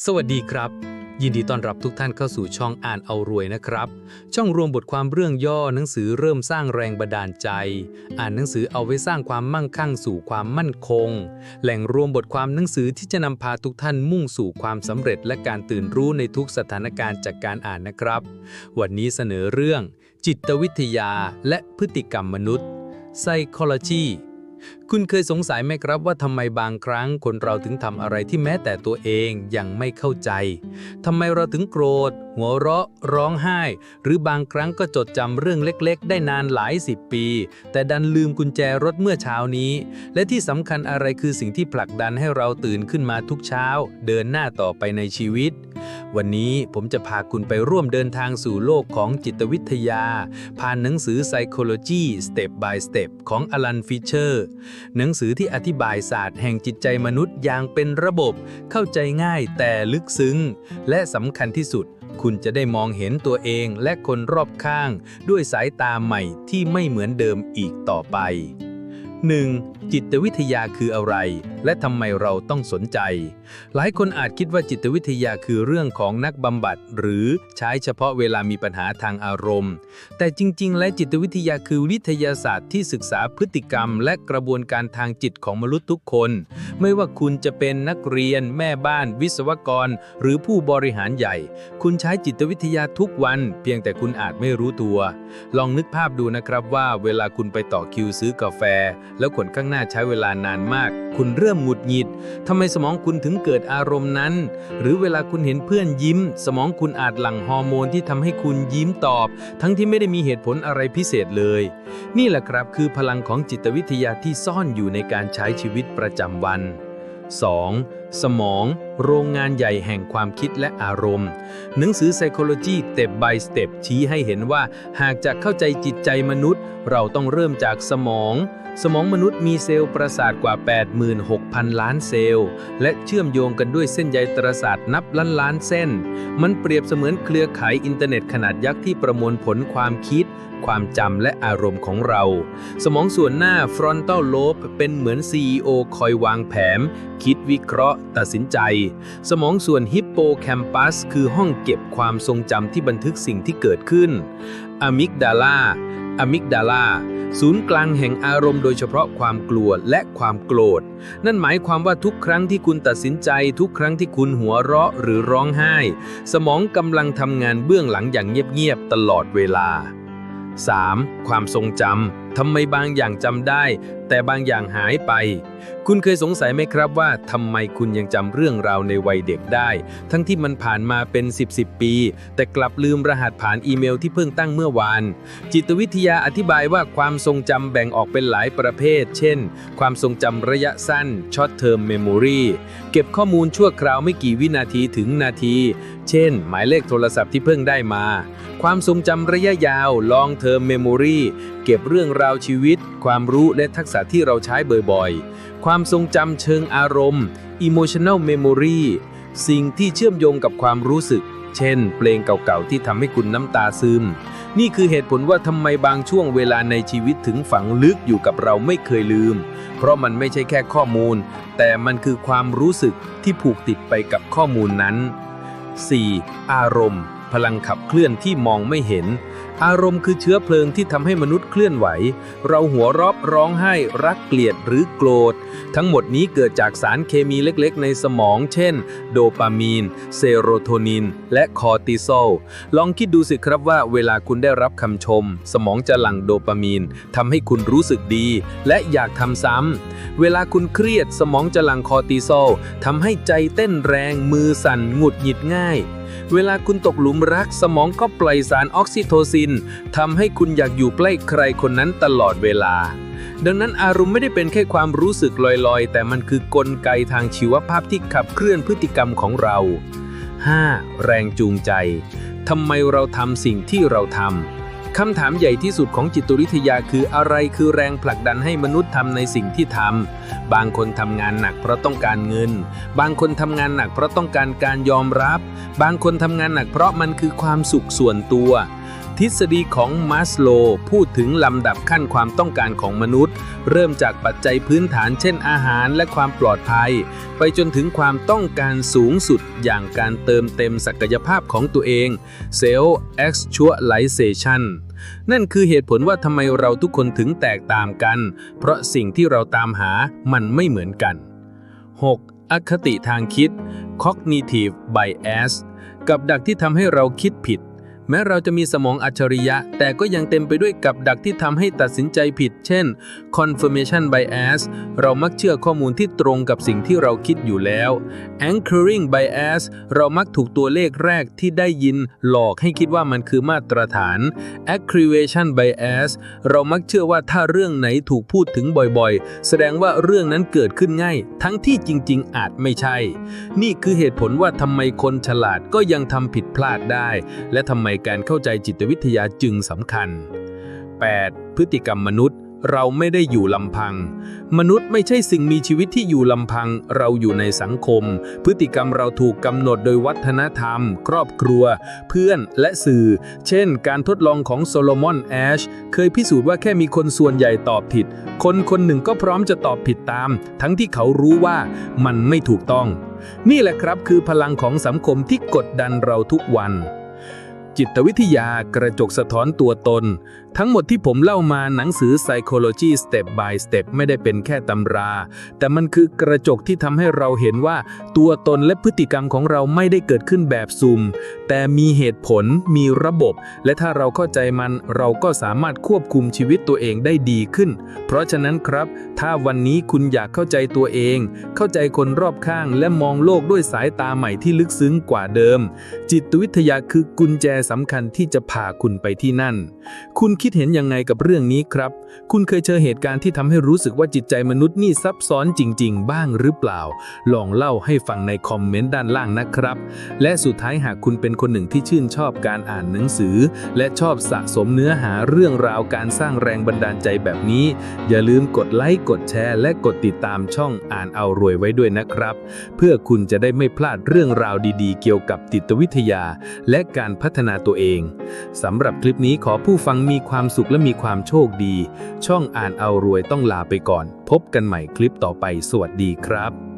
สวัสดีครับ ยินดีต้อนรับทุกท่านเข้าสู่ช่องอ่านเอารวยนะครับ ช่องรวมบทความเรื่องย่อหนังสือเริ่มสร้างแรงบันดาลใจ อ่านหนังสือเอาไว้สร้างความมั่งคั่งสู่ความมั่นคง แหล่งรวมบทความหนังสือที่จะนำพาทุกท่านมุ่งสู่ความสำเร็จและการตื่นรู้ในทุกสถานการณ์จากการอ่านนะครับ วันนี้เสนอเรื่อง จิตวิทยาและพฤติกรรมมนุษย์ psychology คุณเคยสงสัยไหมครับว่าทำไมบางครั้งคนเราถึงทำอะไรที่แม้แต่ตัวเองยังไม่เข้าใจทำไมเราถึงโกรธ หัวเราะ ร้องไห้ หรือบางครั้งก็จดจำเรื่องเล็กๆ ได้นานหลายสิบปี แต่ดันลืมกุญแจรถเมื่อเช้านี้ และที่สำคัญอะไรคือสิ่งที่ผลักดันให้เราตื่นขึ้นมาทุกเช้า เดินหน้าต่อไปในชีวิต วันนี้ผมจะพาคุณไปร่วมเดินทางสู่โลกของจิตวิทยา ผ่านหนังสือ Psychology Step by Step ของอลันฟิเชอร์ หนังสือที่อธิบายศาสตร์แห่งจิตใจมนุษย์อย่างเป็นระบบ เข้าใจง่ายแต่ลึกซึ้ง และสำคัญที่สุด คุณจะได้มองเห็นตัวเองและคนรอบข้าง ด้วยสายตาใหม่ที่ไม่เหมือนเดิมอีกต่อไป 1. จิตวิทยาคืออะไร และทำไมเราต้องสนใจ หลายคนอาจคิดว่าจิตวิทยาคือเรื่องของนักบำบัด หรือใช้เฉพาะเวลามีปัญหาทางอารมณ์ แต่จริง ๆ และจิตวิทยาคือวิทยาศาสตร์ที่ศึกษาพฤติกรรม และกระบวนการทางจิตของมนุษย์ทุกคน ไม่ว่าคุณจะเป็นนักเรียน แม่บ้าน วิศวกร หรือผู้บริหารใหญ่ คุณใช้จิตวิทยาทุกวัน เพียงแต่คุณอาจไม่รู้ตัว ลองนึกภาพดูนะครับว่าเวลาคุณไปต่อคิวซื้อกาแฟ แล้วคนข้างหน้าใช้เวลานานมาก คุณเริ่มหงุดหงิดทำไมสมองคุณถึงเกิดอารมณ์นั้น หรือเวลาคุณเห็นเพื่อนยิ้ม สมองคุณอาจหลั่งฮอร์โมนที่ทำให้คุณยิ้มตอบ ทั้งที่ไม่ได้มีเหตุผลอะไรพิเศษเลย นี่แหละครับคือพลังของจิตวิทยาที่ซ่อนอยู่ในการใช้ชีวิตประจำวัน 2. สมอง โรงงานใหญ่แห่งความคิดและอารมณ์ หนังสือ Psychology Step by Step ชี้ให้เห็นว่า หากจะเข้าใจจิตใจมนุษย์ เราต้องเริ่มจากสมอง สมองมนุษย์มีเซลล์ประสาทกว่า 86,000 ล้านเซลล์ และเชื่อมโยงกันด้วยเส้นใยประสาทนับล้านล้านเส้น มันเปรียบเสมือนเครือข่ายอินเทอร์เน็ตขนาดยักษ์ที่ประมวลผลความคิด ความจำและอารมณ์ของเรา สมองส่วนหน้า frontal lobe เป็นเหมือน CEO คอยวางแผน คิดวิเคราะห์ ตัดสินใจ สมองส่วนฮิปโปแคมปัสคือห้องเก็บความทรงจำที่บันทึกสิ่งที่เกิดขึ้นอะมิกดาลาอะมิกดาลา ศูนย์กลางแห่งอารมณ์โดยเฉพาะความกลัวและความโกรธ นั่นหมายความว่าทุกครั้งที่คุณตัดสินใจ ทุกครั้งที่คุณหัวเราะหรือร้องไห้ สมองกำลังทำงานเบื้องหลังอย่างเงียบๆตลอดเวลา 3. ความทรงจำทำไมบางอย่างจำได้ แต่บางอย่างหายไป คุณเคยสงสัยไหมครับว่าทำไมคุณยังจำเรื่องราวในวัยเด็กได้ ทั้งที่มันผ่านมาเป็น 10 10ปี แต่กลับลืมรหัสผ่านอีเมลที่เพิ่งตั้งเมื่อวาน จิตวิทยาอธิบายว่าความทรงจำแบ่งออกเป็นหลายประเภท เช่น ความทรงจำระยะสั้น short term memory เก็บข้อมูลชั่วคราวไม่กี่วินาทีถึงนาที เช่น หมายเลขโทรศัพท์ที่เพิ่งได้มา ความทรงจำระยะยาว long term memory เก็บเรื่องราวชีวิต ความรู้และทักษะที่เราใช้บ่อยๆ ความทรงจำเชิงอารมณ์ emotional memory สิ่งที่เชื่อมโยงกับความรู้สึก เช่น เพลงเก่าๆ ที่ทำให้คุณน้ำตาซึม นี่คือเหตุผลว่าทำไมบางช่วงเวลาในชีวิตถึงฝังลึกอยู่กับเราไม่เคยลืม เพราะมันไม่ใช่แค่ข้อมูล แต่มันคือความรู้สึกที่ผูกติดไปกับข้อมูลนั้น 4. อารมณ์ พลังขับเคลื่อนที่มองไม่เห็น อารมณ์คือเชื้อเพลิงที่ทำให้มนุษย์เคลื่อนไหว เราหัวเราะร้องไห้รักเกลียดหรือโกรธ ทั้งหมดนี้เกิดจากสารเคมีเล็กๆ ในสมอง เช่น โดปามีน เซโรโทนิน และคอร์ติซอล ลองคิดดูสิครับว่าเวลาคุณได้รับคำชม สมองจะหลั่งโดปามีนทำให้คุณรู้สึกดี และอยากทำซ้ำเวลาคุณเครียดสมองจะหลั่งคอร์ติซอลทำให้ใจเต้นแรงมือสั่นหงุดหงิดง่าย เวลาคุณตกหลุมรักสมองก็ปล่อยสารออกซิโทซินทำให้คุณอยากอยู่ใกล้ใครคนนั้นตลอดเวลา ดังนั้นอารมณ์ไม่ได้เป็นแค่ความรู้สึกลอยๆ แต่มันคือกลไกทางชีวภาพที่ขับเคลื่อนพฤติกรรมของเรา 5. แรงจูงใจทำไมเราทำสิ่งที่เราทำ คำถามใหญ่ที่สุดของจิตวิทยาคืออะไรคือแรงผลักดันให้มนุษย์ทำในสิ่งที่ทำ บางคนทำงานหนักเพราะต้องการเงิน บางคนทำงานหนักเพราะต้องการการยอมรับ บางคนทำงานหนักเพราะมันคือความสุขส่วนตัว ทฤษฎีของมาสโลพูดถึงลำดับขั้นความต้องการของมนุษย์ เริ่มจากปัจจัยพื้นฐานเช่นอาหารและความปลอดภัย ไปจนถึงความต้องการสูงสุดอย่างการเติมเต็มศักยภาพของตัวเอง Self Actualization นั่นคือเหตุผลว่าทำไมเราทุกคนถึงแตกต่างกัน เพราะสิ่งที่เราตามหามันไม่เหมือนกัน 6. อคติทางคิด cognitive bias กับดักที่ทำให้เราคิดผิด แม้เราจะมีสมองอัจฉริยะ แต่ก็ยังเต็มไปด้วยกับดักที่ทำให้ตัดสินใจผิด เช่น confirmation bias เรามักเชื่อข้อมูลที่ตรงกับสิ่งที่เราคิดอยู่แล้ว anchoring bias เรามักถูกตัวเลขแรกที่ได้ยินหลอกให้คิดว่ามันคือมาตรฐาน accrevation bias เรามักเชื่อว่าถ้าเรื่องไหนถูกพูดถึงบ่อยๆ แสดงว่าเรื่องนั้นเกิดขึ้นง่าย ทั้งที่จริง ๆ อาจไม่ใช่ นี่คือเหตุผลว่าทำไมคนฉลาดก็ยังทำผิดพลาดได้ และทำไมการเข้าใจจิตวิทยาจึงสำคัญ 8. พฤติกรรมมนุษย์เราไม่ได้อยู่ลำพัง มนุษย์ไม่ใช่สิ่งมีชีวิตที่อยู่ลำพัง เราอยู่ในสังคม พฤติกรรมเราถูกกำหนดโดยวัฒนธรรม ครอบครัว เพื่อนและสื่อ เช่น การทดลองของโซโลมอนแอช เคยพิสูจน์ว่าแค่มีคนส่วนใหญ่ตอบผิด คนคนหนึ่งก็พร้อมจะตอบผิดตาม ทั้งที่เขารู้ว่ามันไม่ถูกต้อง นี่แหละครับคือพลังของสังคมที่กดดันเราทุกวัน จิตวิทยากระจกสะท้อนตัวตน ทั้งหมดที่ผมเล่ามาหนังสือ Psychology Step by Step ไม่ได้เป็นแค่ตำรา แต่มันคือกระจกที่ทำให้เราเห็นว่า ตัวตนและพฤติกรรมของเราไม่ได้เกิดขึ้นแบบซุ่ม แต่มีเหตุผล มีระบบ และถ้าเราเข้าใจมันเราก็สามารถควบคุมชีวิตตัวเองได้ดีขึ้น เพราะฉะนั้นครับ ถ้าวันนี้คุณอยากเข้าใจตัวเอง เข้าใจคนรอบข้าง และมองโลกด้วยสายตาใหม่ที่ลึกซึ้งกว่าเดิม จิตวิทยาคือกุญแจสำคัญที่จะพาคุณไปที่นั่น คุณคิดเห็นยังไงกับเรื่องนี้ครับ คุณเคยเจอเหตุการณ์ที่ทำให้รู้สึกว่าจิตใจมนุษย์นี่ซับซ้อนจริง ๆ บ้างหรือเปล่า ลองเล่าให้ฟังในคอมเมนต์ด้านล่างนะครับ และสุดท้ายหากคุณเป็นคนหนึ่งที่ชื่นชอบการอ่านหนังสือ และชอบสะสมเนื้อหาเรื่องราวการสร้างแรงบันดาลใจแบบนี้ อย่าลืมกดไลค์กดแชร์ และกดติดตามช่องอ่านเอารวยไว้ด้วยนะครับ เพื่อคุณจะได้ไม่พลาดเรื่องราวดีๆ เกี่ยวกับจิตวิทยา และการพัฒนาตัวเองสำหรับคลิปนี้ขอผู้ฟังมีความสุขและมีความโชคดี ช่องอ่านเอารวยต้องลาไปก่อน พบกันใหม่คลิปต่อไป สวัสดีครับ